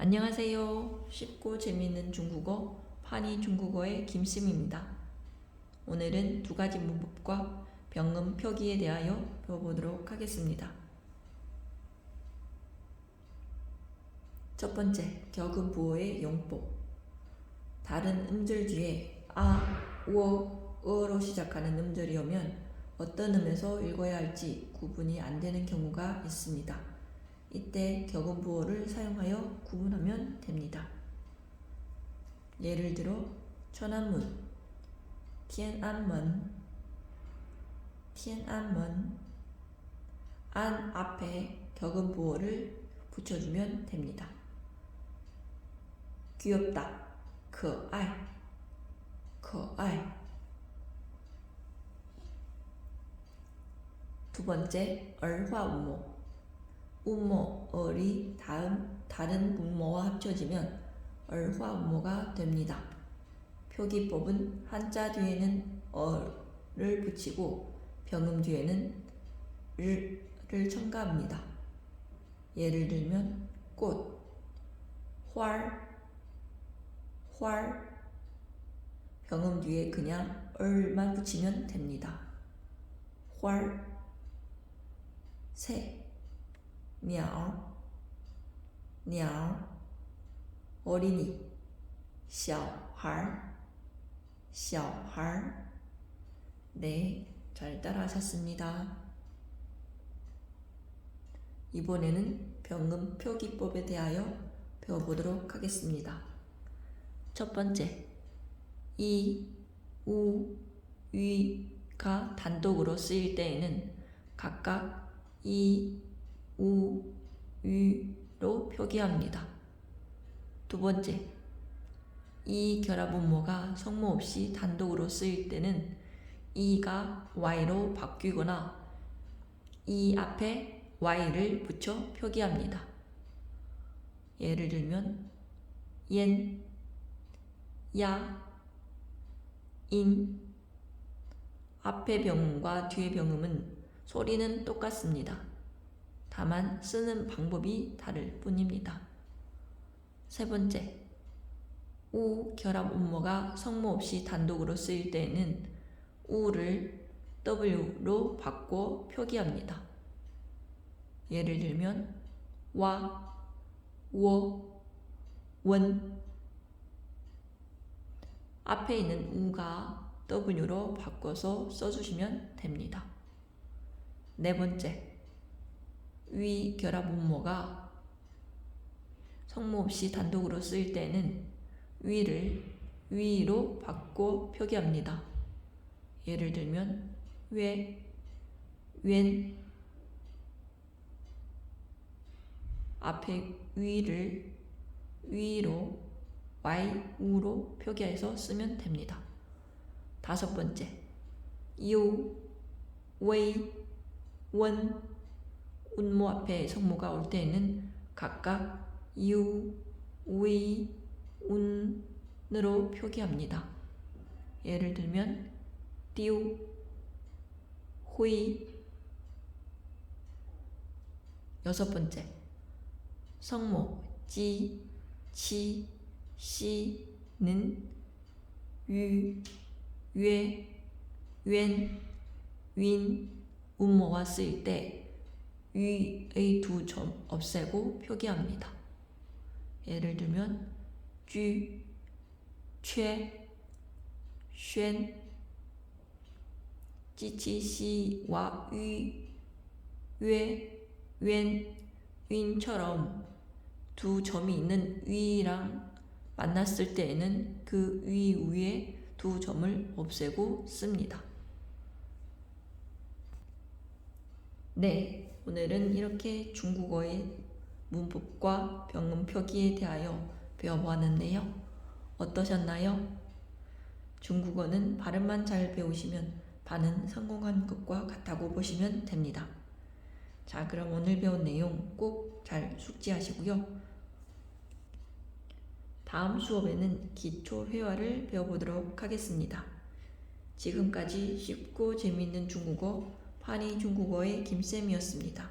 안녕하세요. 쉽고 재미있는 중국어 파니 중국어의 김쌤입니다. 오늘은 두 가지 문법과 병음 표기에 대하여 배워보도록 하겠습니다. 첫 번째, 격음 부호의 용법. 다른 음절 뒤에 아, 워, 어로 시작하는 음절이 오면 어떤 음에서 읽어야 할지 구분이 안 되는 경우가 있습니다. 이때 격음 부호를 사용하여 구분하면 됩니다. 예를 들어 천안문, 티안먼, 티안먼 안 앞에 격음 부호를 붙여주면 됩니다. 귀엽다, 可爱,可爱. 두 번째, 얼화 우모. 우모, 얼이 다음 다른 분모와 합쳐지면 얼화 우모가 됩니다. 표기법은 한자 뒤에는 어를 붙이고 병음 뒤에는 를 첨가합니다. 예를 들면 꽃, 활, 활 병음 뒤에 그냥 얼만 붙이면 됩니다. 활, 새, 鸟,鸟, 어린이, 小孩, 小孩. 네, 잘 따라하셨습니다. 이번에는 병음 표기법에 대하여 배워보도록 하겠습니다. 첫 번째, 이, 우, 위가 단독으로 쓰일 때에는 각각 이, 우, 위로 표기합니다. 두 번째, 이 결합 음모가 성모 없이 단독으로 쓰일 때는 이가 y로 바뀌거나 이 앞에 y를 붙여 표기합니다. 예를 들면 옌, 야, 인 앞에 병음과 뒤에 병음은 소리는 똑같습니다. 다만 쓰는 방법이 다를 뿐입니다. 세 번째, 우 결합 음모가 성모 없이 단독으로 쓰일 때에는 우를 W로 바꿔 표기합니다. 예를 들면 와, 워, 원 앞에 있는 우가 W로 바꿔서 써주시면 됩니다. 네 번째, 위 결합 음모가 성모 없이 단독으로 쓰일 때는 위를 위로 바꿔 표기합니다. 예를 들면 왜, 웬 앞에 위를 위로 y 우로 표기해서 쓰면 됩니다. 다섯 번째 요, 웨이, 원 운모 앞에 성모가 올 때에는 각각 유, 위, 운으로 표기합니다. 예를 들면 띠우, 휘 여섯 번째 성모 지, 치, 시는 유, 뇌, 웬, 윈, 운모가 쓰일 때 위의 두 점 없애고 표기합니다. 예를 들면 쥐, 최, 쉔, 찌치시와 위, 웨, 웬, 윈처럼 두 점이 있는 위랑 만났을 때에는 그 위 위에 두 점을 없애고 씁니다. 네, 오늘은 이렇게 중국어의 문법과 병음 표기에 대하여 배워보았는데요. 어떠셨나요? 중국어는 발음만 잘 배우시면 반은 성공한 것과 같다고 보시면 됩니다. 자, 그럼 오늘 배운 내용 꼭 잘 숙지하시고요. 다음 수업에는 기초 회화를 배워보도록 하겠습니다. 지금까지 쉽고 재미있는 중국어 파니 중국어의 김쌤이었습니다.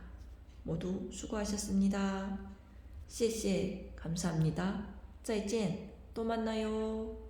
모두 수고하셨습니다. 谢谢. 감사합니다. 再见. 또 만나요.